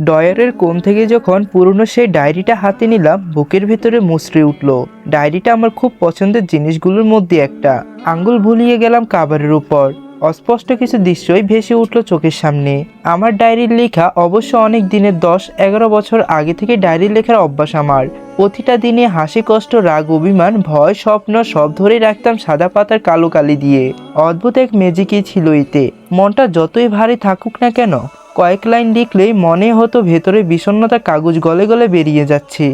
ডয়ারের কোণ থেকে যখন পুরনো সেই ডায়েরিটা হাতে নিলাম, বুকের ভেতরে মুচড়ে উঠল। ডায়েরিটা আমার খুব পছন্দের জিনিসগুলোর মধ্যে একটা। আঙ্গুল ভুলিয়ে গেলাম কাবারের উপর। অস্পষ্ট কিছু দৃশ্যই ভেসে উঠল চোখের সামনে। আমার ডায়েরির লেখা অবশ্য অনেক দিনের, দশ, এগারো বছর আগে থেকে ডায়েরি লেখার অভ্যাস আমার। প্রতিটা দিনে হাসি, কষ্ট, রাগ, অভিমান, ভয়, স্বপ্ন সব ধরে রাখতাম সাদা পাতার কালো কালি দিয়ে। অদ্ভুত এক ম্যাজিকই ছিল এতে। মনটা যতই ভারী থাকুক না কেন কয়েক লাইন লিখলেই মনে হতো ভেতরে বিষণ্ণতা কাগজ গলে গলে বেরিয়ে যাচ্ছে।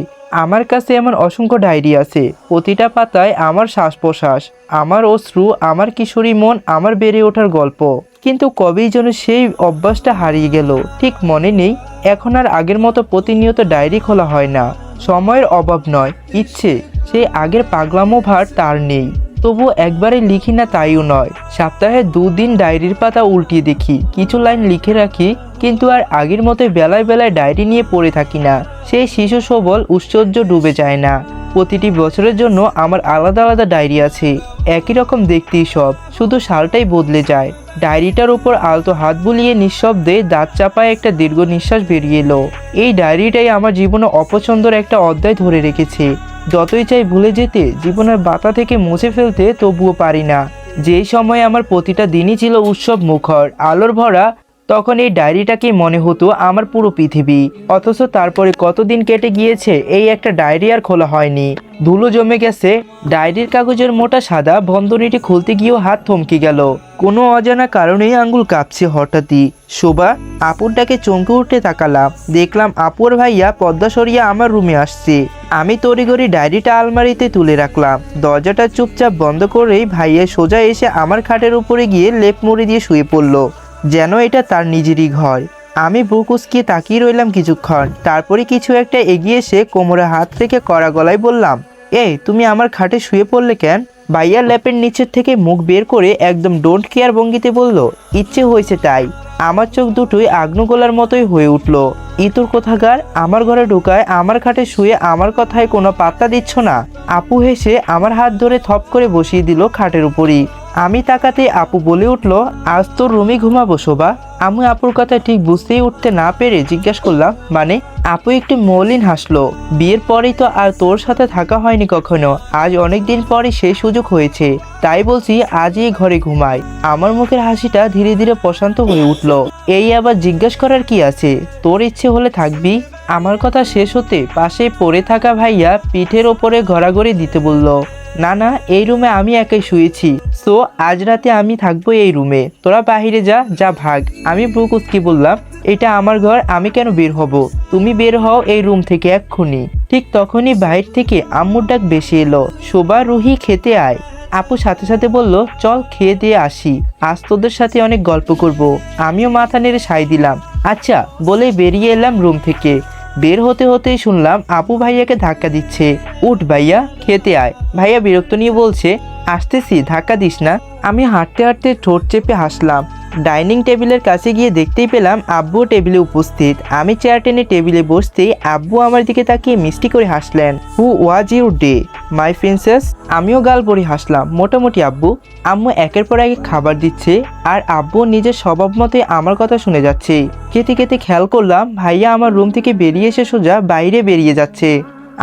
আমার কাছে এমন অসংখ্য ডায়েরি আছে। প্রতিটা পাতায় আমার শ্বাস প্রশ্বাস আমার অশ্রু, আমার কিশোরী মন, আমার বেড়ে ওঠার গল্প। কিন্তু কবেই যেন সেই অভ্যাসটা হারিয়ে গেল। ঠিক মনে নেই, এখন আর আগের মতো প্রতিনিয়ত ডায়েরি খোলা হয় না। সময়ের অভাব নয়, ইচ্ছে, সেই আগের পাগলামো ভার তার নেই। তবু একবারে লিখি না তাইও নয়। সপ্তাহে দুদিন ডায়েরির পাতা উল্টিয়ে দেখি। কিছু লাইন লিখে রাখি, কিন্তু আর আগের মতো বেলায় বেলায় ডায়েরি নিয়ে পড়ে থাকি না। সেই শিশু সবল উৎসর্য ডুবে যায় না। প্রতিটি বছরের জন্য আমার আলাদা আলাদা ডায়েরি আছে। একই রকম দেখতেই সব। শুধু সালটাই বদলে যায়। ডায়েরিটার উপর আলতো হাত বুলিয়ে নিঃশব্দে দাঁত চাপায় একটা দীর্ঘ নিঃশ্বাস বেরিয়ে এলো। এই ডায়েরিটাই আমার জীবনে অপছন্দর একটা অধ্যায় ধরে রেখেছে। যতই চাই ভুলে যেতে, জীবনের বাতা থেকে মুছে ফেলতে তবুও পারি না। যেই সময় আমার প্রতিটা দিনই ছিল উৎসব মুখর, আলোর ভরা তখন এই ডায়েরিটাকে মনে হতো আমার পুরো পৃথিবী? অথচ তারপরে কতদিন কেটে গিয়েছে, এই একটা ডায়েরি আর খোলা হয়নি। ধুলো জমে গেছে, ডায়েরির কাগজের মোটা সাদা বন্ধনীটি খুলতে গিয়েও হাত থমকে গেল। কোনো অজানা কারণেই আঙ্গুল কাঁপছে হঠাৎই। শোভা আপুরটাকে চমকে উঠে তাকালাম। দেখলাম আপুর ভাইয়া পদ্মা সরিয়া আমার রুমে আসছে। আমি তড়িঘড়ি ডায়েরিটা আলমারিতে তুলে রাখলাম। দরজাটা চুপচাপ বন্ধ করেই ভাইয়া সোজা এসে আমার খাটের উপরে গিয়ে লেপ মুড়ি দিয়ে শুয়ে পড়ল। যেন এটা তার নিজেরই ঘর। আমি বুক উসকিয়ে তাকিয়ে রইলাম কিছুক্ষণ। তারপরে কিছু একটা এগিয়ে এসে কোমরে হাত রেখে কড়া গলায় বললাম এই তুমি আমার খাটে শুয়ে পড়লে কেন? ভাইয়া ল্যাপের নিচের থেকে মুখ বের করে একদম ডোন্ট কেয়ার ভঙ্গিতে বলল, ইচ্ছে হয়েছে তাই। আমার চোখ দুটোই আগ্নগোলার মতোই হয়ে উঠল। ইতুর কোথাকার? আমার ঘরে ঢুকায় আমার খাটে শুয়ে আমার কথায় কোনো পাত্তা দিচ্ছ না? আপু হেসে আমার হাত ধরে থপ করে বসিয়ে দিল খাটের উপরই। আমি তাকাতে আপু বলে উঠল, আজ তোর রুমে ঘুমাবো শোভা। আমি আপুর কথা ঠিক বুঝতেই উঠতে না পেরে জিজ্ঞেস করলাম মানে? আপু একটু মলিন হাসলো, বিয়ের পরেই তো আর তোর সাথে থাকা হয়নি কখনো। আজ অনেক দিন পরে সেই সুযোগ হয়েছে। তাই বলছি আজই ঘরে ঘুমাই। আমার মুখের হাসিটা ধীরে ধীরে প্রশান্ত হয়ে উঠল, এই আবার জিজ্ঞেস করার কি আছে? তোর ইচ্ছে হলে থাকবি? আমার কথা শেষ হতে পাশে পড়ে থাকা ভাইয়া পিঠের ওপরে ঘোরাঘড়ি দিতে বলল না না এই রুমে আমি একাই শুয়েছি। সো আজ রাতে আমি থাকব এই রুমে। তোরা বাহিরে যা যা ভাগ। আমি ব্রুকুসকি বললাম, এটা আমার ঘর, আমি কেন বের হব? তুমি বের হও এই রুম থেকে এক্ষুনি। ঠিক তখনই বাইরে থেকে আম্মুর ডাক বেশি এলো শোভা রুহি, খেতে আয়। আপু সাথে সাথে বলল, চল, খেয়ে দিয়ে আসি। আজ তোদের সাথে অনেক গল্প করব। আমিও মাথা নেড়ে সাই দিলাম আচ্ছা বলে বেরিয়ে এলাম রুম থেকে। বের হতে হতেই শুনলাম আপু ভাইয়াকে ধাক্কা দিচ্ছে। উঠ ভাইয়া, খেতে আয়। ভাইয়া বিরক্ত নিয়ে বলছে, আসতেছি, ধাক্কা দিস না। আমি হাঁটতে হাঁটতে ঠোঁট চেপে হাসলাম। ডাইনিং টেবিলের কাছে গিয়ে দেখতেই পেলাম আব্বু টেবিলে উপস্থিত। আমি চেয়ার টেনে টেবিলে বসতেই আব্বু আমার দিকে তাকিয়ে মিষ্টি করে হাসলেন who was your day my princess আমিও গাল পরে হাসলাম, মোটামুটি আব্বু, আম্মু একের পর এক খাবার দিচ্ছে আর আব্বু নিজের স্বভাব মতে আমার কথা শুনে যাচ্ছে। খেতে খেতে খেয়াল করলাম ভাইয়া আমার রুম থেকে বেরিয়ে এসে সোজা বাইরে বেরিয়ে যাচ্ছে।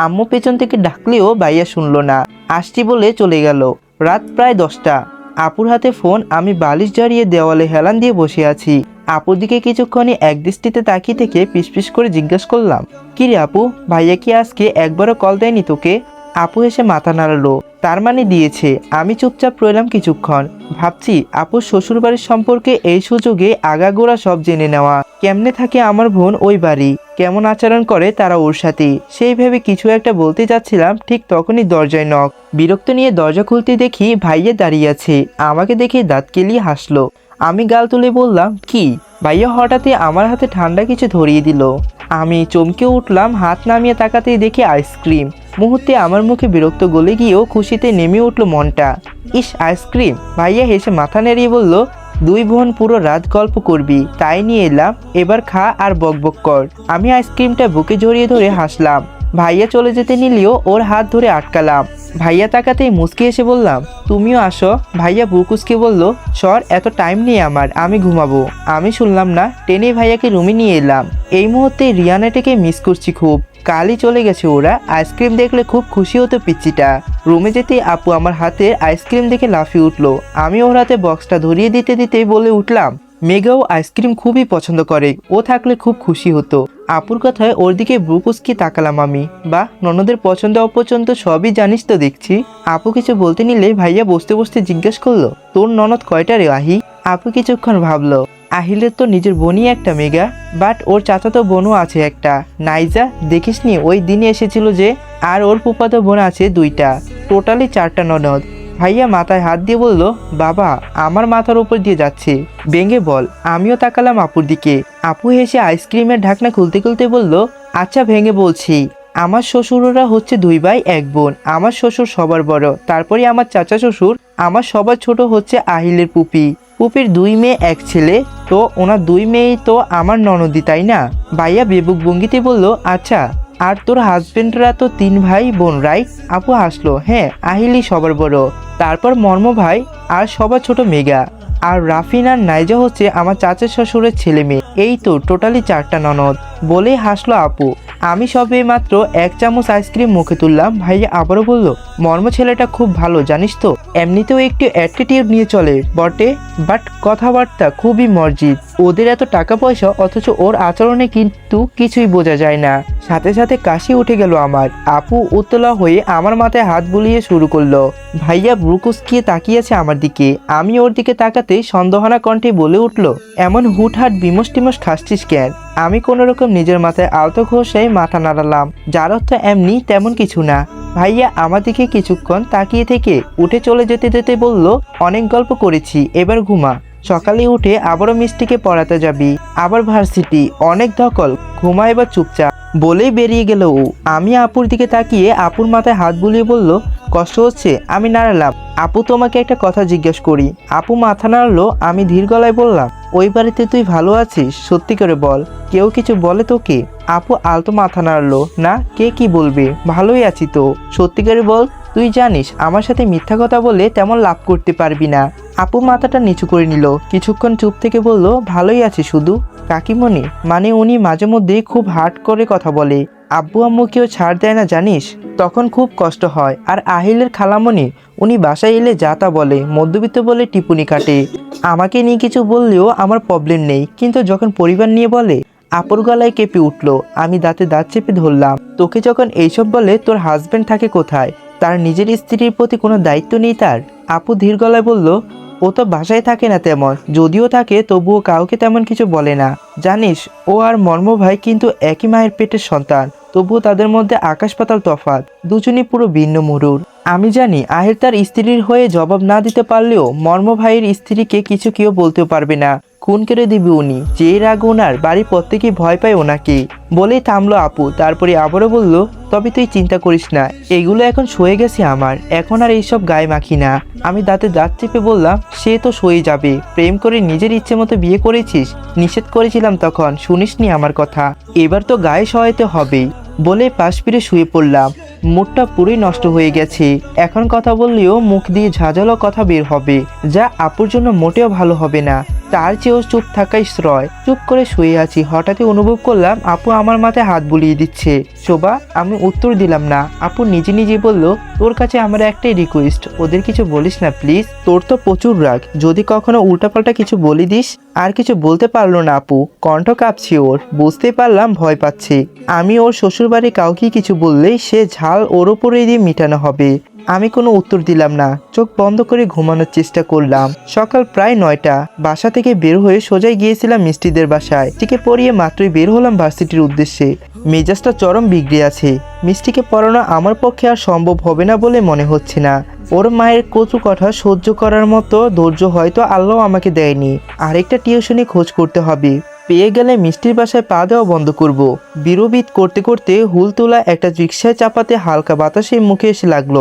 আম্মু পেছন থেকে ডাকলেও ভাইয়া শুনলো না, আসছি বলে চলে গেল। রাত প্রায় দশটা। আপুর হাতে ফোন, আমি বালিশ জড়িয়ে দেওয়ালে হেলান দিয়ে বসে আছি। আপুর দিকে কিছুক্ষণই এক দৃষ্টিতে তাকিয়ে থেকে পিসপিস করে জিজ্ঞেস করলাম কি রে আপু, ভাইয়া কি আজকে একবারও কল দেয়নি তোকে? আপু এসে মাথা নাড়ালো। তার মানে দিয়েছে, আমি চুপচাপ রইলাম কিছুক্ষণ। ভাবছি আপুর শ্বশুরবাড়ির সম্পর্কে এই সুযোগে আগাগোড়া সব জেনে নেওয়া। কেমনে থাকে আমার বোন ওই বাড়ি? কেমন আচরণ করে তারা ওর সাথে? সেই ভেবে কিছু একটা বলতে যাচ্ছিলাম, ঠিক তখনই দরজায় নখ। বিরক্ত নিয়ে দরজা খুলতে দেখি ভাইয়ে দাঁড়িয়ে আছে। আমাকে দেখে দাঁত কেলিয়ে হাসলো। আমি গাল তুলে বললাম, কি? ভাইয়া হঠাৎই আমার হাতে ঠান্ডা কিছু ধরিয়ে দিল। আমি চমকে উঠলাম, হাত নামিয়ে তাকাতেই দেখি আইসক্রিম। মুহূর্তে আমার মুখে বিরক্ত গলে গিয়েও খুশিতে নেমে উঠল মনটা। ইস, আইসক্রিম! ভাইয়া হেসে মাথা নেড়িয়ে বলল, দুই বোন পুরো রাত গল্প করবি। তাই নিয়ে এলাম, এবার খা আর বকবক কর। আমি আইসক্রিমটা বুকে জড়িয়ে ধরে হাসলাম। ভাইয়া চলে যেতে নিলেও ওর হাত ধরে আটকালাম। ভাইয়া তাকাতেই মুসকি এসে বললাম, তুমিও আসো। ভাইয়া বুকুসকে বলল, সর, এত টাইম নেই আমার, আমি ঘুমাবো। আমি শুনলাম না, টেনে ভাইয়াকে রুমে নিয়ে এলাম। এই মুহূর্তে রিয়ানাটাকে মিস করছি খুব। কালই চলে গেছে ওরা, আইসক্রিম দেখলে খুব খুশি হতো পিচ্চিটা। রুমে যেতেই আপু আমার হাতে আইসক্রিম দেখে লাফিয়ে উঠল। আমি ওর হাতে বক্সটা ধরিয়ে দিতে দিতেই বলে উঠলাম মেঘাও আইসক্রিম খুবই পছন্দ করে। ও থাকলে খুব খুশি হতো। আপুর কথায় ওর দিকে ব্রুকুসকি তাকালাম আমি। বা ননদের পছন্দ অপছন্দ সবই জানিস তো দেখছি। আপু কিছু বলতে নিলে ভাইয়া বসতে বসতে জিজ্ঞেস করল, তোর ননদ কয়টা রে আহি? আপু কিছুক্ষণ ভাবলো, আহিলের তো নিজের বোনই একটা মেগা, বাট ওর চাচাতো বোনও আছে একটা। নাইজা, দেখিসনি ওই দিনে এসেছিল যে, আর ওর ফুপাতো বোন আছে দুইটা। টোটালি চারটা ননদ। ভাইয়া মাথায় হাত দিয়ে বলল, বাবা, আমার মাথার উপর দিয়ে যাচ্ছে। বেঙ্গে বল, আমিও তাকালাম আপুর দিকে। আপু হেসে আইসক্রিমের ঢাকনা খুলতে খুলতে বলল আচ্ছা ভেঙে বলছি। আমার শ্বশুররা হচ্ছে দুই ভাই, এক বোন। আমার শ্বশুর সবার বড় তারপরে আমার চাচা শ্বশুর, আমার সবার ছোট হচ্ছে আহিলের পুপি। পুপির দুই মেয়ে, এক ছেলে। তো ওনার দুই মেয়েই তো আমার ননদি, তাই না? ভাইয়া বেবুক ভঙ্গিতে বলল আচ্ছা। আর তোর হাজবেন্ডরা তো তিন ভাই বোন রাইট আপু হাসলো হ্যাঁ আহিলি সবার বড়। তারপর মর্ম ভাই আর সবার ছোট মেগা আর রাফিন আর নাইজা হচ্ছে আমার চাচার শ্বশুরের ছেলে মেয়ে। এই তো টোটালি চারটা ননদ। বলেই হাসলো আপু। আমি সবে মাত্র এক চামচ আইসক্রিম মুখে তুললাম। ভাইয়া আবারও বলল, মর্ম ছেলেটা খুব ভালো, জানিস তো? এমনিতেও একটু অ্যাটিটিউড নিয়ে চলে। বটে বাট কথাবার্তা খুবই মর্জিদ ওদের এত টাকা পয়সা, অথচ ওর আচরণে কিন্তু কিছুই বোঝা যায় না। সাথে সাথে কাশি উঠে গেল আমার। আপু উত্তলা হয়ে আমার মাথায় হাত বুলিয়ে শুরু করল। ভাইয়া ব্রুকুসকিয়ে তাকিয়েছে আমার দিকে। আমি ওর দিকে তাকাতে সন্দেহনা কণ্ঠে বলে উঠল, এমন হুটহাট বিমস টিমস খাসছিস কেন? আমি কোনো রকম নিজের মাথায় আলতো ঘষে মাথা নাড়ালাম। যার অর্থ এমনি তেমন কিছু না। ভাইয়া আমার দিকে কিছুক্ষণ তাকিয়ে থেকে উঠে চলে যেতে যেতে বলল, অনেক গল্প করেছি, এবার ঘুমা। সকালে উঠে আবারও মিষ্টিকে পড়াতে যাবি। আবার ভার্সিটি, অনেক ধকল, ঘুমা এবার চুপচাপ। বলেই বেরিয়ে গেল ও। আমি আপুর দিকে তাকিয়ে আপুর মাথায় হাত বুলিয়ে বলল কষ্ট হচ্ছে, আমি নাড়ালাম। আপু, তোমাকে একটা কথা জিজ্ঞেস করি। আপু মাথা নাড়লো, আমি ধীর গলায় বললাম, ওই বাড়িতে তুই ভালো আছিস? সত্যি করে বল, কেউ কিছু বলে তোকে? আপু আলতো মাথা নাড়লো, না, কে কি বলবে? ভালোই আছি তো। সত্যি করে বল, তুই জানিস, আমার সাথে মিথ্যা কথা বলে তেমন লাভ করতে পারবি না। আপু মাথাটা নিচু করে নিল, কিছুক্ষণ চুপ থেকে বলল, ভালোই আছি শুধু। কাকিমণি মানে উনি মাঝে মধ্যে খুব হার্ড করে কথা বলে। আব্বু আম্মু কেউ ছাড় দেয় না, জানিস? তখন খুব কষ্ট হয়। আর আহিলের খালামণি, উনি বাসায় এলে যা তা বলে। মধ্যবিত্ত বলে টিপুনি কাটে আমাকে নিয়ে কিছু বললেও আমার প্রবলেম নেই। কিন্তু যখন পরিবার নিয়ে বলে, আপুর গলায় কেঁপে উঠল, আমি দাঁতে দাঁত চেপে ধরলাম। তোকে যখন এইসব বলে, তোর হাজব্যান্ড থাকে কোথায়? তার নিজের স্ত্রীর প্রতি কোনো দায়িত্ব নেই তার? আপু ধীর গলায় বলল, ও তো বাসায় থাকে না তেমন। যদিও থাকে, তবুও কাউকে তেমন কিছু বলে না। জানিস, ও আর মর্ম ভাই কিন্তু একই মায়ের পেটের সন্তান। তবুও তাদের মধ্যে আকাশ পাতাল তফাত দুজনই পুরো ভিন্ন মুরুর। আমি জানি আহির তার স্ত্রীর হয়ে জবাব না দিতে পারলেও মর্ম ভাইয়ের স্ত্রীকে কিছু কেউ বলতেও পারবে না। খুন করে দিবে উনি। যে রাগ ওনার, বাড়ির প্রত্যেকেই ভয় পায় ওনাকে। বলেই থামলো আপু, তারপরে আবারও বলল, তবে তুই চিন্তা করিস না, এগুলো এখন সয়ে গেছে আমার। এখন আর এইসব গায়ে মাখি না। আমি দাঁতে দাঁত চেপে বললাম, সে তো সয়ে যাবে। প্রেম করে নিজের ইচ্ছে মতো বিয়ে করেছিস? নিষেধ করেছিলাম তখন, শুনিসনি আমার কথা। এবার তো গায়ে সহায়তে হবেই। বলে পাশ ফিরে শুয়ে পড়লাম। মুডটা পুরোই নষ্ট হয়ে গেছে। এখন কথা বললেও মুখ দিয়ে ঝাঁঝালো কথা বের হবে, যা আপুর জন্য মোটেও ভালো হবে না। তার চেয়েও চুপ থাকাই শ্রয়। চুপ করে শুয়ে আছি। হঠাৎই অনুভব করলাম, আপু আমার মাথায় হাত বুলিয়ে দিচ্ছে। শোভা, আমি উত্তর দিলাম না। আপু নিজে নিজে বলল, তোর কাছে আমার একটাই রিকোয়েস্ট ওদের কিছু বলিস না প্লিজ তোর তো প্রচুর রাগ। যদি কখনো উল্টাপাল্টা কিছু বলি দিস, আর কিছু বলতে পারল না আপু। কণ্ঠ কাঁপছে ওর। বুঝতে পারলাম ভয় পাচ্ছে। আমি ওর শ্বশুরবাড়ি কাউকে কিছু বললেই সে ঝাল ওর ওপরে দিয়ে মিটানো হবে। আমি কোনো উত্তর দিলাম না। চোখ বন্ধ করে ঘুমানোর চেষ্টা করলাম। সকাল প্রায় নয়টা। বাসা থেকে বের হয়ে সোজাই গিয়েছিলাম মিষ্টিদের বাসায়। টিকে পড়িয়ে মাত্রই বের হলাম ভার্সিটির উদ্দেশ্যে। মেজাজটা চরম বিগড়ে আছে। মিষ্টিকে পড়ানো আমার পক্ষে আর সম্ভব হবে না বলে মনে হচ্ছে না। ওর মায়ের কচু কথা সহ্য করার মতো ধৈর্য হয়তো আল্লাহ আমাকে দেয়নি। আরেকটা টিউশনে খোঁজ করতে হবে। পেয়ে গেলে মিষ্টির বাসায় পা দেওয়া বন্ধ করব। বিরোবিত করতে করতে হুল তোলা একটা রিক্সায় চাপাতে হালকা বাতাসে মুখে এসে লাগল।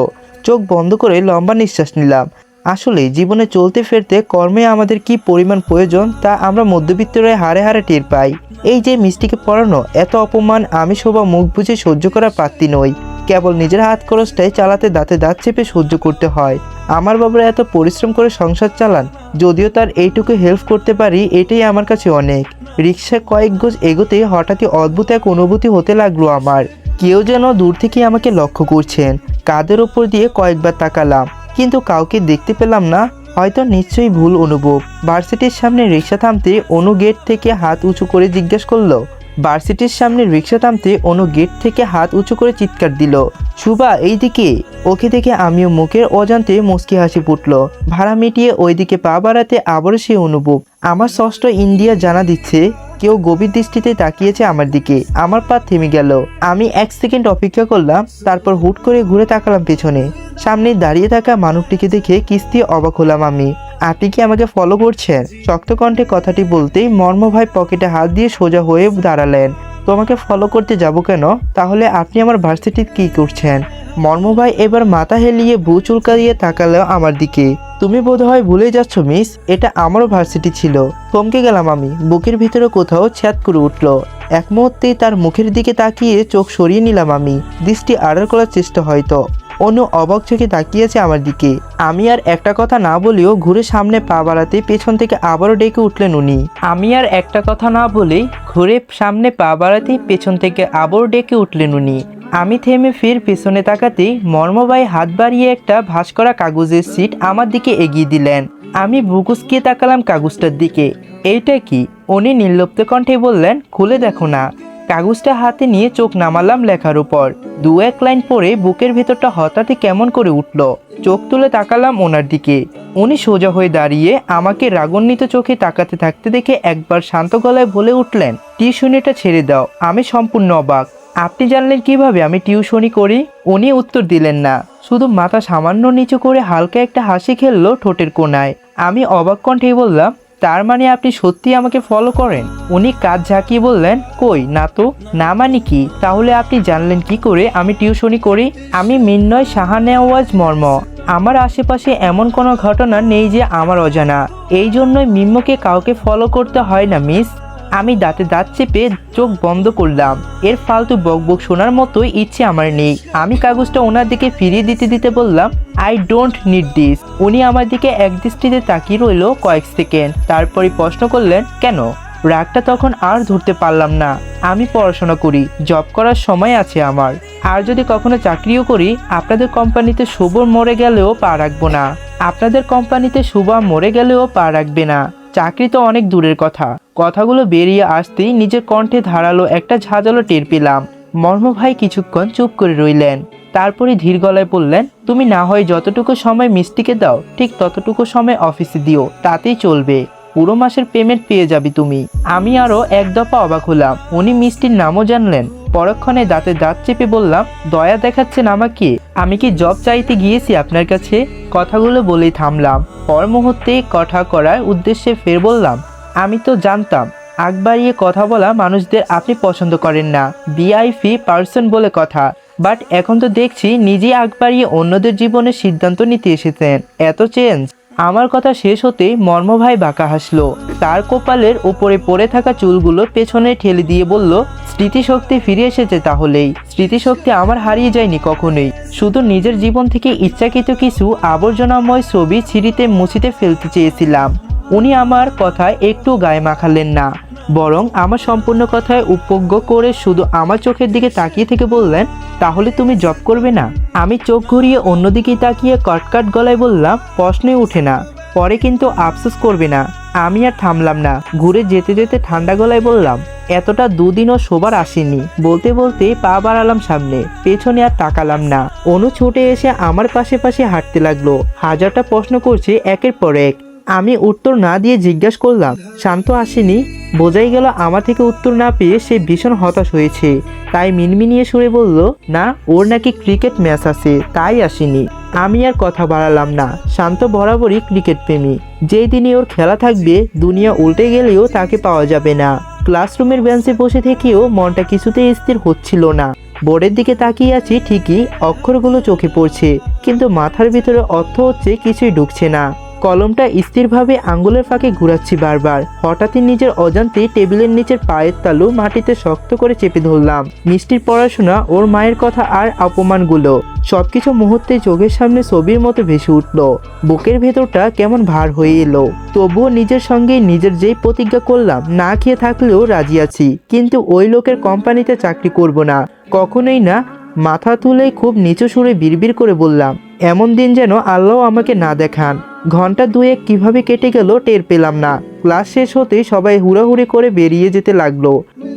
চোখ বন্ধ করে লম্বা নিঃশ্বাস নিলাম। আসলে জীবনে চলতে ফিরতে কর্মে আমাদের কি পরিমাণ প্রয়োজন তা আমরা মধ্যবিত্তরাই হারে হারে টের পাই। এই যে মিষ্টিকে পড়ানো এত অপমান আমি শোভা মুখ বুঝে সহ্য করা পাত্তি নই। কেবল নিজের হাত খরচটাই চালাতে দাঁতে দাঁত চেপে সহ্য করতে হয়। আমার বাবার এত পরিশ্রম করে সংসার চালান, যদিও তার এইটুকু হেল্প করতে পারি, এটাই আমার কাছে অনেক। রিক্সা কয়েক গোজ এগোতে হঠাৎই অদ্ভুত এক অনুভূতি হতে লাগল আমার। কেউ যেন দূর থেকে আমাকে লক্ষ্য করছেন। কাদের ওপর দিয়ে কয়েকবার তাকালাম, কিন্তু কাউকে দেখতে পেলাম না। হয়তো নিশ্চয়ই ভুল অনুভব। ভার্সিটির সামনে রিক্সা থামতে অনু গেট থেকে হাত উঁচু করে জিজ্ঞেস করল। ভার্সিটির সামনে রিক্সা থামতে অনু গেট থেকে হাত উঁচু করে চিৎকার দিল, সুবা, এইদিকে। ওকে দেখে আমিও মুখের অজান্তে মুচকি হাসি ফুটল। ভাড়া মিটিয়ে ওইদিকে পা বাড়াতে আবারও সে অনুভব। আমার ষষ্ঠ ইন্ডিয়া জানা দিচ্ছে কেউ গভীর দৃষ্টিতে তাকিয়েছে আমার দিকে। আমার পা থেমে গেল। আমি এক সেকেন্ড অপেক্ষা করলাম, তারপর হুট করে ঘুরে তাকালাম পেছনে। সামনে দাঁড়িয়ে থাকা মানুষটিকে দেখে কিস্তি অবাক হলাম আমি। আপনি কি আমাকে ফলো করছেন? শক্ত কণ্ঠে কথাটি বলতেই মর্মভাই পকেটে হাত দিয়ে সোজা হয়ে দাঁড়ালেন। তোমাকে ফলো করতে যাব কেন? তাহলে আপনি আমার ভার্সিটি কি করছেন? মর্মভাই এবার মাথা হেলিয়ে ভু চুলকা দিয়ে তাকালো আমার দিকে। তুমি বোধহয় ভুলে যাচ্ছ মিস এটা আমারও ভার্সিটি ছিল। থমকে গেলাম আমি। বুকের ভিতরে কোথাও ছ্যাদ করে উঠল। এক মুহূর্তেই তার মুখের দিকে তাকিয়ে চোখ সরিয়ে নিলাম আমি। দৃষ্টি আড়াল করার চেষ্টা হয়তো। অনু অবাক চোখে তাকিয়েছে আমার দিকে। আমি আর একটা কথা না বলেও ঘুরে সামনে পা বাড়াতে পেছন থেকে আবারও ডেকে উঠলেন উনি। আমি আর একটা কথা না বলেই ঘুরে সামনে পা বাড়াতে পেছন থেকে আবারও ডেকে উঠলেন উনি। আমি থেমে ফির পেছনে তাকাতেই মর্মবাই হাত বাড়িয়ে একটা ভাঁজ করা কাগজের সিট আমার দিকে এগিয়ে দিলেন। আমি বুকুসকিয়ে তাকালাম কাগজটার দিকে। এইটা কি? উনি নির্লিপ্ত কণ্ঠে বললেন, খুলে দেখো না। কাগজটা হাতে নিয়ে চোখ নামালাম লেখার উপর। দু এক লাইন পরে বুকের ভেতরটা হঠাৎই কেমন করে উঠল। চোখ তুলে তাকালাম ওনার দিকে। উনি সোজা হয়ে দাঁড়িয়ে আমাকে রাগান্বিত চোখে তাকাতে থাকতে দেখে একবার শান্ত গলায় বলে উঠলেন, টিউশনিটা ছেড়ে দাও, আমি সম্পূর্ণ অবাক। আপনি জানলেন কীভাবে আমি টিউশনি করি? উনি উত্তর দিলেন, না, শুধু মাথা সামান্য নিচু করে হালকা একটা হাসি খেললো ঠোঁটের কোনায় আমি অবাক কণ্ঠেই বললাম তার মানে আপনি সত্যি আমাকে ফলো করেন? উনি কাজ ঝাঁকিয়ে বললেন, কই না তো না মানে কি? তাহলে আপনি জানলেন কি করে আমি টিউশনি করি? আমি মিন্নয় শাহানেওয়াজ মর্ম। আমার আশেপাশে এমন কোনো ঘটনা নেই যে আমার অজানা। এই জন্যই মিম্মকে কাউকে ফলো করতে হয় না, মিস। আমি দাঁতে দাঁত চেপে চোখ বন্ধ করলাম। এর ফালতু বকবক শোনার মতোই ইচ্ছে আমার নেই। আমি কাগজটা ওনার দিকে ফিরিয়ে দিতে দিতে বললাম, আই ডোন্ট নিড দিস। উনি আমার দিকে এক দৃষ্টিতে তাকিয়ে রইল কয়েক সেকেন্ড। তারপরে প্রশ্ন করলেন, কেন? রাগটা তখন আর ধরতে পারলাম না। আমি পড়াশোনা করি, জব করার সময় আছে আমার। আর যদি কখনো চাকরিও করি, আপনাদের কোম্পানিতে শুভ মরে গেলেও পা রাখব না। আপনাদের কোম্পানিতে শুভা মরে গেলেও পা রাখবে না। চাকরি তো অনেক দূরের কথা। কথাগুলো বেরিয়ে আসতেই নিজের কণ্ঠে ধারালো একটা ঝাঁঝালো টের পেলাম। মর্ম ভাই কিছুক্ষণ চুপ করে রইলেন। তারপরে ধীর গলায় বললেন, তুমি না হয় যতটুকু সময় মিষ্টিকে দাও, ঠিক ততটুকু সময় অফিসে দিও, তাতেই চলবে। পুরো মাসের পেমেন্ট পেয়ে যাবি তুমি। আমি আরও এক দফা অবাক হলাম। উনি মিষ্টির নামও জানলেন। পরক্ষণে দাঁতে দাঁত চেপে বললাম, দয়া দেখাচ্ছেন আমাকে। আমি কি জব চাইতে গিয়েছি আপনার কাছে? কথাগুলো বলেই থামলাম। পর মুহূর্তে কথা করার উদ্দেশ্যে ফের বললাম আমি তো জানতাম আগ বাড়িয়ে কথা বলা মানুষদের আপনি পছন্দ করেন না। বিআইপি পার্সন বলে কথা। বাট এখন তো দেখছি নিজেই আগ বাড়িয়ে অন্যদের জীবনের সিদ্ধান্ত নিতে এসেছেন। এত চেঞ্জ আমার কথা শেষ হতেই মর্মভাই বাঁকা হাসলো। তার কপালের ওপরে পড়ে থাকা চুলগুলো পেছনে ঠেলে দিয়ে বলল, স্মৃতিশক্তি ফিরে এসেছে তাহলেই। স্মৃতিশক্তি আমার হারিয়ে যায়নি কখনোই। শুধু নিজের জীবন থেকে ইচ্ছাকৃত কিছু আবর্জনাময় ছবি ছিঁড়িতে মুছিতে ফেলতে চেয়েছিলাম। উনি আমার কথায় একটু গায়ে মাখালেন না, বরং আমার সম্পূর্ণ কথায় উপজ্ঞ করে শুধু আমার চোখের দিকে তাকিয়ে থেকে বললেন, তাহলে তুমি জব করবে না? আমি চোখ ঘুরিয়ে অন্যদিকে তাকিয়ে কটকাট গলায় বললাম, প্রশ্নই উঠে না, পরে কিন্তু আফসোস করবে না। আমি আর থামলাম না, ঘুরে যেতে যেতে ঠান্ডা গলায় বললাম, এতটা দুদিনও শোবার আসেনি। বলতে বলতে পা বাড়ালাম সামনে, পেছনে আর তাকালাম না। অনু ছুটে এসে আমার পাশে পাশে হাঁটতে লাগল, হাজারটা প্রশ্ন করছে একের পর এক। আমি উত্তর না দিয়ে জিজ্ঞাসা করলাম, শান্ত আসেনি? বোঝাই গেল আমার থেকে উত্তর না পেয়ে সে ভীষণ হতাশ হয়েছে। তাই মিনমিনিয়ে সুরে বলল, না, ওর নাকি ক্রিকেট ম্যাচ আছে, তাই আসেনি। আমি আর কথা বাড়ালাম না। শান্ত বরাবরই ক্রিকেট প্রেমী। যেই দিনে ওর খেলা থাকবে, দুনিয়া উল্টে গেলেও তাকে পাওয়া যাবে না। ক্লাসরুমের বেঞ্চে বসে থেকেও মনটা কিছুতেই স্থির হচ্ছিল না। বোর্ডের দিকে তাকিয়ে আছি, ঠিকই অক্ষরগুলো চোখে পড়ছে, কিন্তু মাথার ভিতরে অর্থ হচ্ছে কিছুই ঢুকছে না। কলমটা স্থিরভাবে আঙ্গুলের ফাঁকে ঘুরাচ্ছি বারবার। হঠাৎই নিজের অজান্তে টেবিলের নিচের পায়ের তালু মাটিতে শক্ত করে চেপে ধরলাম। মিষ্টির পড়াশোনা, ওর মায়ের কথা আর অপমানগুলো। সবকিছু মুহূর্তে চোখের সামনে ছবির মতো ভেসে উঠল। বুকের ভেতরটা কেমন ভার হয়ে এলো। তবুও নিজের সঙ্গে নিজের যেই প্রতিজ্ঞা করলাম, না খেয়ে থাকলেও রাজি আছি। কিন্তু ওই লোকের কোম্পানিতে চাকরি করব না। কখনোই না মাথা তুলে খুব নিচু সুরে বিড়বিড় করে বললাম, এমন দিন যেন আল্লাহ আমাকে না দেখান। ঘণ্টা দুয়েক কীভাবে কেটে গেল টের পেলাম না। ক্লাস শেষ হতেই সবাই হুড়াহুড়ি করে বেরিয়ে যেতে লাগল।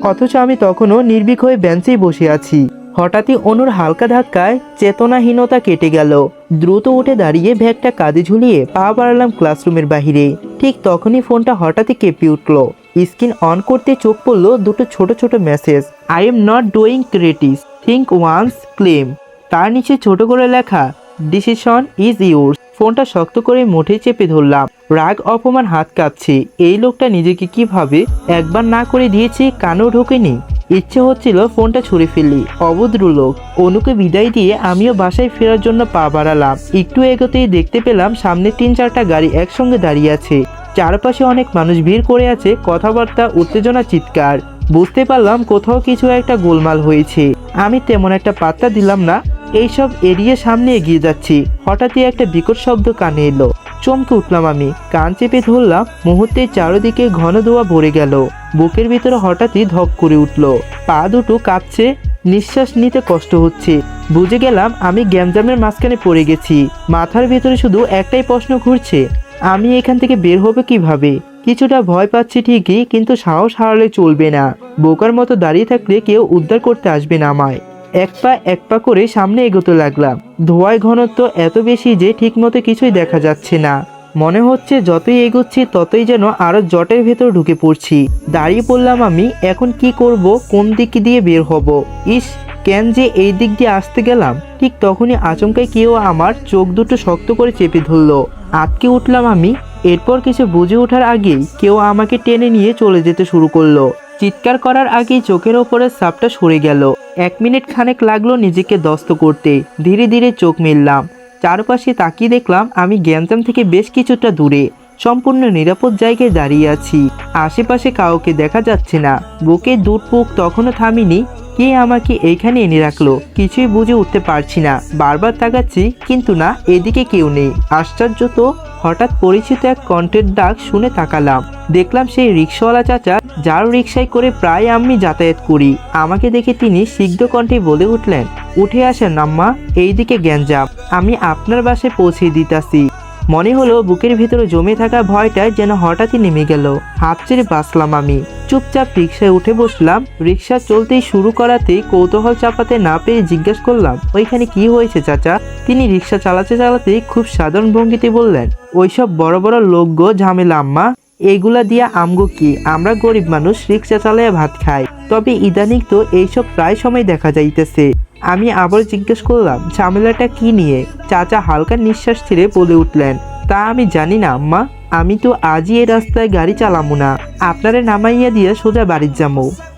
অথচ আমি তখনও নির্ভীক হয়ে বেঞ্চেই বসে আছি। হঠাৎই অনুর হালকা ধাক্কায় চেতনাহীনতা কেটে গেল। দ্রুত উঠে দাঁড়িয়ে ব্যাগটা কাঁধে ঝুলিয়ে পা বাড়ালাম ক্লাসরুমের বাহিরে। ঠিক তখনই ফোনটা হঠাৎই কেঁপে উঠল। স্ক্রিন অন করতে চোখ পড়ল দুটো ছোট ছোট message I am not doing critics think once claim তার নিচে ছোট করে লেখা ডিসিশন ইজ ইউর্স ফোনটা শক্ত করে মুঠে চেপে ধরলাম। রাগ, অপমান, হাত কাঁপছে। এই লোকটা নিজেকে কীভাবে একবার না করে দিয়েছে কানও ঢোকেনি। ইচ্ছে হচ্ছিল ফোনটা ছুঁড়ে ফেললি অভদ্র লোক। অনুকে বিদায় দিয়ে আমিও বাসায় ফেরার জন্য পা বাড়ালাম। একটু এগোতেই দেখতে পেলাম সামনে তিন চারটা গাড়ি একসঙ্গে দাঁড়িয়ে আছে। চারপাশে অনেক মানুষ ভিড় করে আছে, কথাবার্তা, উত্তেজনা, চিৎকার। বুঝতে পারলাম কোথাও কিছু একটা গোলমাল হয়েছে। আমি তেমন একটা পাত্তা দিলাম না। এইসব এড়িয়ে সামনে এগিয়ে যাচ্ছি। হঠাৎই একটা বিকট শব্দ কানে এলো। চমকে উঠলাম আমি। কান চেপে ধরলাম মুহূর্তে চারদিকে ঘন দোয়া ভরে গেল। বুকের ভিতরে হঠাৎই ধক করে উঠল। পা দুটো কাঁপছে, নিঃশ্বাস নিতে কষ্ট হচ্ছে। বুঝে গেলাম আমি গ্যামজামের মাঝখানে পড়ে গেছি। মাথার ভিতরে শুধু একটাই প্রশ্ন ঘুরছে আমি এখান থেকে বের হবে কীভাবে? কিছুটা ভয় পাচ্ছি ঠিকই, কিন্তু সাহস হারালে চলবে না। বোকার মতো দাঁড়িয়ে থাকলে কেউ উদ্ধার করতে আসবে না আমায়। এক পা এক পা করে সামনে এগোতে লাগলাম। ধোঁয়ায় ঘনত্ব এত বেশি যে ঠিকমতো কিছুই দেখা যাচ্ছে না। মনে হচ্ছে যতই এগোচ্ছি, ততই যেন আরও জটের ভেতর ঢুকে পড়ছি। দাঁড়িয়ে পড়লাম আমি, এখন কি করব, কোন দিক দিয়ে বের হব? ইস, কেন যে এই দিক দিয়ে আসতে গেলাম? ঠিক তখনই আচমকায় কেউ আমার চোখ দুটো শক্ত করে চেপে ধরলো। আটকে উঠলাম আমি। এরপর কিছু বুঝে ওঠার আগেই কেউ আমাকে টেনে নিয়ে চলে যেতে শুরু করল। চিৎকার করার আগেই চোখের ওপরে সাপটা সরে গেল। এক মিনিট খানেক লাগল নিজেকে দস্ত করতে। ধীরে ধীরে চোখ মেললাম। চারপাশে তাকিয়ে দেখলাম আমি জ্ঞানতাম থেকে বেশ কিছুটা দূরে। সম্পূর্ণ নিরাপদ জায়গায় দাঁড়িয়ে আছি। আশেপাশে কাউকে দেখা যাচ্ছে না। বুকে দুধ পুক তখনও থামিনি। কে আমাকে এইখানে এনে রাখল? কিছুই বুঝে উঠতে পারছি না। বারবার তাকাচ্ছি, কিন্তু না, এদিকে কেউ নেই। আশ্চর্য তো, হঠাৎ পরিচিত এক কণ্ঠের ডাক শুনে তাকালাম। দেখলাম সেই রিক্সাওয়ালা চাচা, যার রিক্সায় করে প্রায় আমি যাতায়াত করি। আমাকে দেখে তিনি সিগ্ধ কণ্ঠে বলে উঠলেন, উঠে আসেন আম্মা, এইদিকে গ্যাঞ্জাম। আমি আপনার বাসায় পৌঁছে দিতাছি। মনে হলো বুকের ভিতরে জমে থাকা ভয়টা যেন হঠাৎই নেমে গেল। হাত ছেড়ে বাঁচলাম আমি। চুপচাপ রিক্সায় উঠে বসলাম। রিক্সা চলতেই শুরু করাতেই কৌতূহল চাপাতে না পেরে জিজ্ঞেস করলাম, ওইখানে কি হয়েছে চাচা? তিনি রিক্সা চালাতে চালাতে খুব সাধারণ ভঙ্গিতে বললেন, ওইসব বড় বড় লোকগো, ঝামেলা আম্মা। এগুলা দিয়া আমগো কি? আমরা গরিব মানুষ রিক্সা চালাইয়া ভাত খাই। তবে ইদানিং তো এইসব প্রায় সময় দেখা যাইতেছে। আমি আবার জিজ্ঞেস করলাম, ঝামেলাটা কি নিয়ে? চাচা হালকা নিঃশ্বাস ছেড়ে বলে উঠলেন, তা আমি জানি না, আম্মা। আমি তো আজই এ রাস্তায় গাড়ি চালামু না। আপনারে নামাইয়া দিয়ে সোজা বাড়ির যাব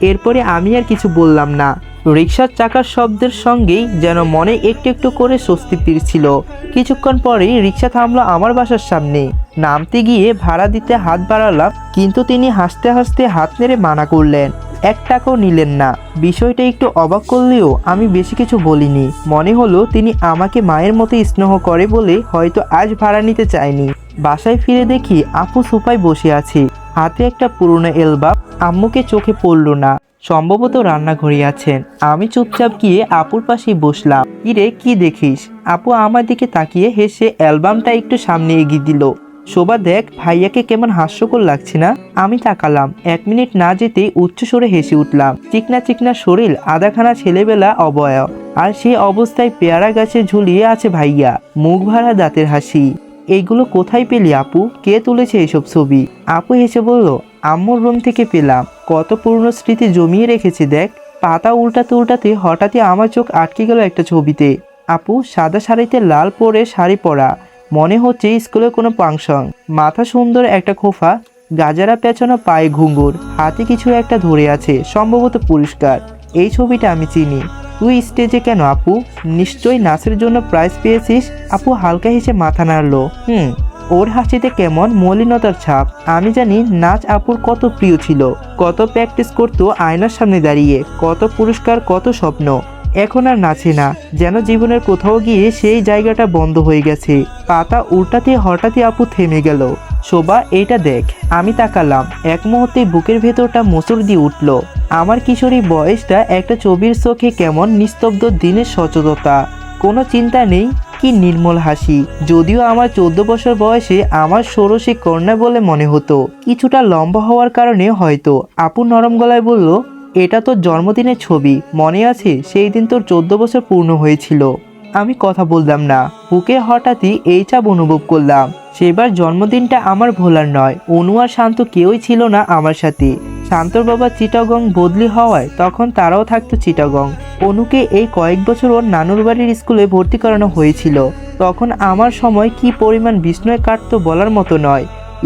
এরপরে আমি আর কিছু বললাম না। রিক্সার চাকার শব্দের সঙ্গেই যেন মনে একটু একটু করে স্বস্তি ফিরছিল। কিছুক্ষণ পরেই রিক্সা থামলো আমার বাসার সামনে। নামতে গিয়ে ভাড়া দিতে হাত বাড়ালাম, কিন্তু তিনি হাসতে হাসতে হাত নেড়ে মানা করলেন এক টাকাও নিলেন না। বিষয়টা একটু অবাক করলেও আমি বেশি কিছু বলিনি। মনে হলো তিনি আমাকে মায়ের মতো স্নেহ করে বলে হয়তো আজ ভাড়া নিতে চায়নি। বাসায় ফিরে দেখি আপু সোফায় বসে আছে। হাতে একটা পুরনো এলবাম আম্মুকে চোখে পড়ল না। সম্ভবত রান্নাঘরে আছেন। আমি চুপচাপ গিয়ে আপুর পাশে বসলাম। কিরে, কি দেখিস? আপু আমার দিকে তাকিয়ে হেসে অ্যালবামটা একটু সামনে এগিয়ে দিল। শোভা দেখ, ভাইয়াকে কেমন হাস্যকর লাগছে না? আমি তাকালাম। এক মিনিট না যেতেই উচ্চ সরে হেসে উঠলাম। চিকনা চিকনা শরীর, আধাখানা ছেলেবেলা অবয়ব। আর সেই অবস্থায় পেয়ারা গাছে ঝুলিয়ে আছে ভাইয়া। মুখ ভরা দাঁতের হাসি। এইগুলো কোথায় পেলি আপু? কে তুলেছে এসব ছবি? আপু হেসে বলল, আম্মুর রুম থেকে পেলাম। কত পুরনো স্মৃতি জমিয়ে রেখেছে দেখ। পাতা উল্টাতে উল্টাতে হঠাৎই আমার চোখ আটকে গেল একটা ছবিতে। আপু, সাদা শাড়িতে লাল পরে শাড়ি পরা। মনে হচ্ছে স্কুলের কোনো ফাংশন মাথা সুন্দর একটা খোফা, গাজারা পেছানো পায়ে ঘুঙ্গুর হাতে কিছু একটা ধরে আছে, সম্ভবত পুরস্কার। এই ছবিটা আমি চিনি। তুই স্টেজে কেন আপু? নিশ্চয়ই নাচের জন্য প্রাইজ পেয়েছিস? আপু হালকা হেসে মাথা নাড়লো। হুম, ওর হাসিতে কেমন মলিনতার ছাপ। আমি জানি নাচ আপুর কত প্রিয় ছিল। কত প্র্যাকটিস করতো আয়নার সামনে দাঁড়িয়ে। কত পুরস্কার, কত স্বপ্ন। এখন আর নাচে না, যেন জীবনের কোথাও গিয়ে সেই জায়গাটা বন্ধ হয়ে গেছে। পাতা উল্টাতে হঠাৎই আপু থেমে গেল। শোভা, এইটা দেখ, আমি তাকালাম। এক মুহূর্তে বুকের ভেতরটা মোচড় দিয়ে উঠল। আমার কিশোরী বয়সটা একটা ছবির চোখে কেমন নিস্তব্ধ দিনের সচেতনতা। কোনো চিন্তা নেই, কি নির্মল হাসি। যদিও আমার চোদ্দ বছর বয়সে আমার ষোড়শী কন্যা বলে মনে হতো। কিছুটা লম্বা হওয়ার কারণে হয়তো। আপু নরম গলায় বলল এটা তোর জন্মদিনের ছবি, মনে আছে? সেই দিন তোর চোদ্দ বছর পূর্ণ হয়েছিল। আমি কথা বললাম না। বুকে হঠাৎই এই চাপ অনুভব করলাম। সেবার জন্মদিনটা আমার ভোলার নয়। অনু আর শান্ত কেউই ছিল না আমার সাথে। শান্তর বাবা চিটাগং বদলি হওয়ায় তখন তারাও থাকতো চিটাগং। অনুকে এই কয়েক বছর ওর নানুর বাড়ির স্কুলে ভর্তি করানো হয়েছিল। তখন আমার সময় কি পরিমাণ বিস্ময় কাটতো বলার মতো নয়।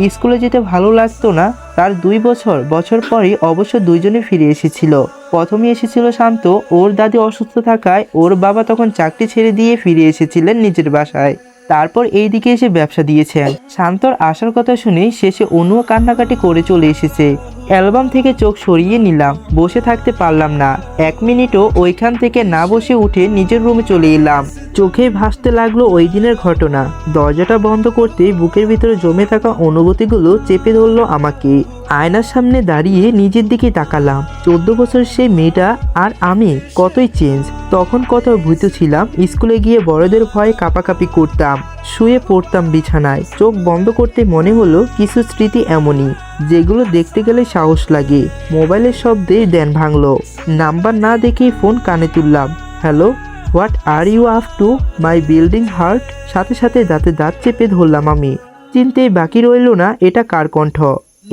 স্কুলে যেতে ভালো লাগতো না। তার দুই বছর বছর পরই অবশ্য দুইজনে ফিরে এসেছিল। প্রথমে এসেছিল শান্ত, ওর দাদি অসুস্থ থাকায় ওর বাবা তখন চাকরি ছেড়ে দিয়ে ফিরে এসেছিলেন নিজের বাসায়। তারপর এই দিকে এসে ব্যবসা দিয়েছেন। শান্তর আসার কথা শুনেই শেষে অনুও কান্নাকাটি করে চলে এসেছে। অ্যালবাম থেকে চোখ সরিয়ে নিলাম, বসে থাকতে পারলাম না। এক মিনিটও ওইখান থেকে না বসে উঠে নিজের রুমে চলে এলাম। চোখে ভাসতে লাগল ওই দিনের ঘটনা। দরজাটা বন্ধ করতে বুকের ভিতরে জমে থাকা অনুভূতিগুলো চেপে ধরলো আমাকে। আয়নার সামনে দাঁড়িয়ে নিজের দিকে তাকালাম। চোদ্দ বছর সেই মেয়েটা আর আমি কতই চেঞ্জ তখন কত ভূত ছিলাম, স্কুলে গিয়ে বড়দের ভয়ে কাপাকাপি করতাম। শুয়ে পড়তাম বিছানায়। চোখ বন্ধ করতে মনে হলো কিছু স্মৃতি এমনই, যেগুলো দেখতে গেলে সাহস লাগে। মোবাইলের শব্দে দেন ভাঙলো। নাম্বার না দেখেই ফোন কানে তুললাম। Hello, what are you up to? My building heart. সাথে সাথে দাঁতে দাঁত চেপে ধরলাম আমি। চিনতে বাকি রইল না, এটা কার কণ্ঠ?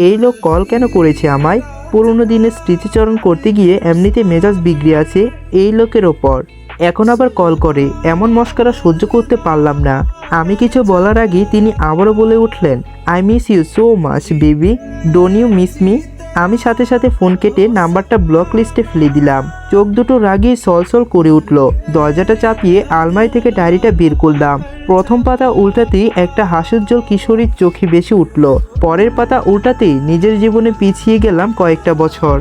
এই লোক কল কেন করেছে আমায়? পুরনো দিনের স্মৃতিচরণ করতে গিয়ে এমনিতে মেজাজ বিগড়ে আছে এই লোকের ওপর। এখন আবার কল করে, এমন মস্করা সহ্য করতে পারলাম না। আমি কিছু বলার আগে তিনি আবারও বলে উঠলেন I miss you so much baby don't you miss me আমি সাথে সাথে ফোন কেটে নাম্বারটা ব্লক লিস্টে ফেলে দিলাম। চোখ দুটো রাগে সলসল করে উঠল। দরজাটা চাপিয়ে আলমারি থেকে ডায়েরিটা বের করলাম। প্রথম পাতা উল্টাতেই একটা হাসুজ্জ্বল কিশোরীর চোখে বেশি উঠল। পরের পাতা উল্টাতেই নিজের জীবনে পিছিয়ে গেলাম কয়েকটা বছর।